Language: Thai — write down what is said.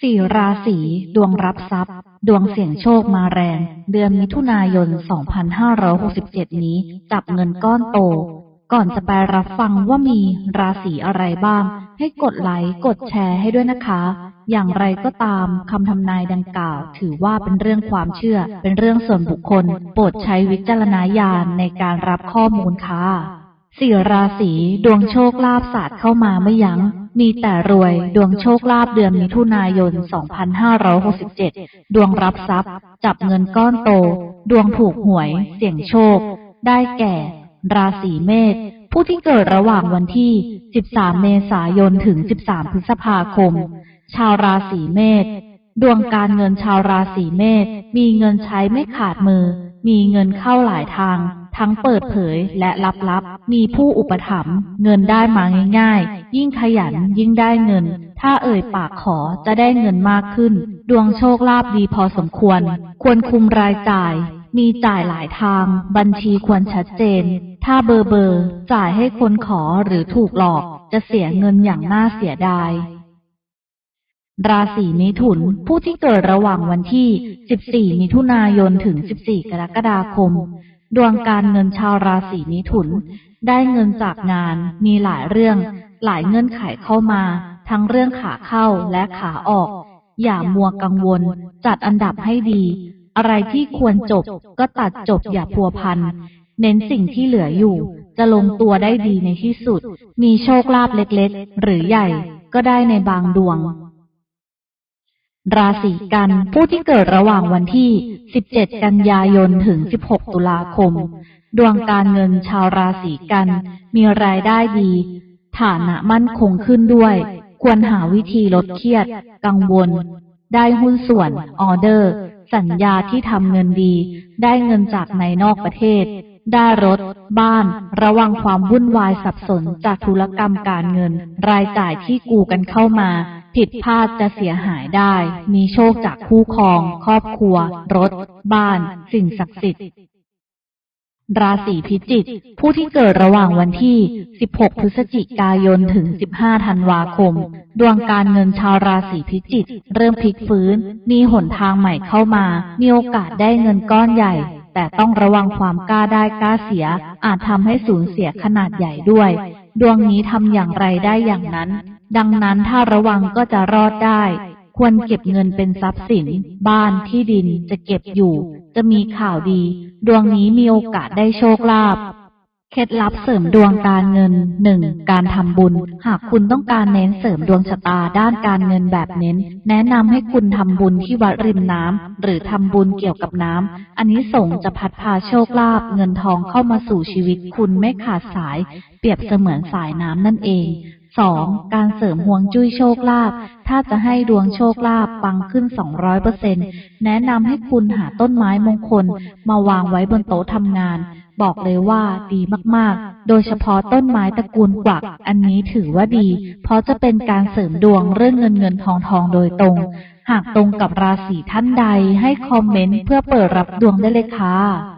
สี่ราศีดวงรับทรัพย์ ดวงเสี่ยงโชคมาแรง เดือนมิถุนายน 2567 นี้ จับเงินก้อนโต ก่อนจะไปรับฟังว่ามีราศีอะไรบ้าง ให้กดไลค์กดแชร์ให้ด้วยนะคะ อย่างไรก็ตามคำทำนายดังกล่าว ถือว่าเป็นเรื่องความเชื่อ เป็นเรื่องส่วนบุคคล โปรดใช้วิจารณญาณในการรับข้อมูลค่ะสี่ราศีดวงโชคลาภศาสตร์เข้ามาไม่ยัง้ง มีแต่รวยดวงโชคลาภเดือนมิถุนายน 2567 ดวงรับทรัพย์ จับเงินก้อนโต ดวงถูกหวย เสี่ยงโชค ได้แก่ ราศีเมษ ผู้ที่เกิดระหว่างวันที่ 13 เมษายนถึง 13 พฤษภาคม ชาวราศีเมษ ดวงการเงินชาวราศีเมษมีเงินใช้ไม่ขาดมือ มีเงินเข้าหลายทาง ทั้งเปิดเผยและลับๆ มีผู้อุปถัมภ์เงินได้มาง่ายๆ ยิ่งขยันยิ่งได้เงิน ถ้าเอ่ยปากขอจะได้เงินมากขึ้น ดวงโชคลาภดีพอสมควร ควรคุมรายจ่าย มีจ่ายหลายทาง บัญชีควรชัดเจน ถ้าเบอร์เบอร์จ่ายให้คนขอหรือถูกหลอก จะเสียเงินอย่างน่าเสียดาย ราศีมิถุน ผู้ที่เกิดระหว่างวันที่ 14 มิถุนายน ถึง 14 กรกฎาคม ดวงการเงินชาวราศีมิถุน ได้เงินจากงาน มีหลายเรื่อง หลายเงื่อนไขเข้ามา ทั้งเรื่องขาเข้าและขาออก อย่ามัวกังวล จัดอันดับให้ดี อะไรที่ควรจบก็ตัดจบอย่าพัวพัน เน้นสิ่งที่เหลืออยู่ จะลงตัวได้ดีในที่สุด มีโชคลาภเล็กๆ หรือใหญ่ ก็ได้ในบางดวง ราศีกันผู้ที่เกิดระหว่างวันที่ 17 กันยายนถึง 16 ตุลาคม ดวงการเงินชาวราศีกัน มีรายได้ดี ฐานะมั่นคงขึ้นด้วย ควรหาวิธีลดเครียด กังวล ได้หุ้นส่วนออเดอร์ สัญญาที่ทำเงินดี ได้เงินจากในนอกประเทศ ได้รถ บ้าน ระวังความวุ่นวายสับสนจากธุรกรรมการเงิน รายจ่ายที่กูกันเข้ามา ผิดพลาดจะเสียหายได้ มีโชคจากคู่ครอง ครอบครัว รถ บ้าน สิ่งศักดิ์สิทธิ์ ราศีพิจิก ผู้ที่เกิดระหว่างวันที่ 16 พฤศจิกายน ถึง 15 ธันวาคม ดวงการเงินชาวราศีพิจิก เริ่มพลิกฟื้น มีหนทางใหม่เข้ามา มีโอกาสได้เงินก้อนใหญ่แต่ต้องระวังความกล้าได้กล้าเสีย อาจทำให้สูญเสียขนาดใหญ่ด้วย ดวงนี้ทำอย่างไรได้อย่างนั้น ดังนั้นถ้าระวังก็จะรอดได้ ควรเก็บเงินเป็นทรัพย์สิน บ้านที่ดินจะเก็บอยู่ จะมีข่าวดี ดวงนี้มีโอกาสได้โชคลาภ เคล็ดลับเสริมดวงการเงิน 1. การทำบุญ หากคุณต้องการเน้นเสริมดวงชะตาด้านการเงินแบบเน้น แนะนำให้คุณทำบุญที่วัดริมน้ำหรือทำบุญเกี่ยวกับน้ำอันนี้ส่งจะพัดพาโชคลาภเงินทองเข้ามาสู่ชีวิตคุณไม่ขาดสาย เปรียบเสมือนสายน้ำนั่นเอง 2. การเสริมห่วงจุ้ยโชคลาภ ถ้าจะให้ดวงโชคลาภปังขึ้น 200%แนะนำให้คุณหาต้นไม้มงคลมาวางไว้บนโต๊ะทำงาน บอกเลยว่าดีมากๆ โดยเฉพาะต้นไม้ตระกูลกวัก อันนี้ถือว่าดี เพราะจะเป็นการเสริมดวงเรื่องเงินเงินทองทองโดยตรง หากตรงกับราศีท่านใดให้คอมเมนต์เพื่อเปิดรับดวงได้เลยค่ะ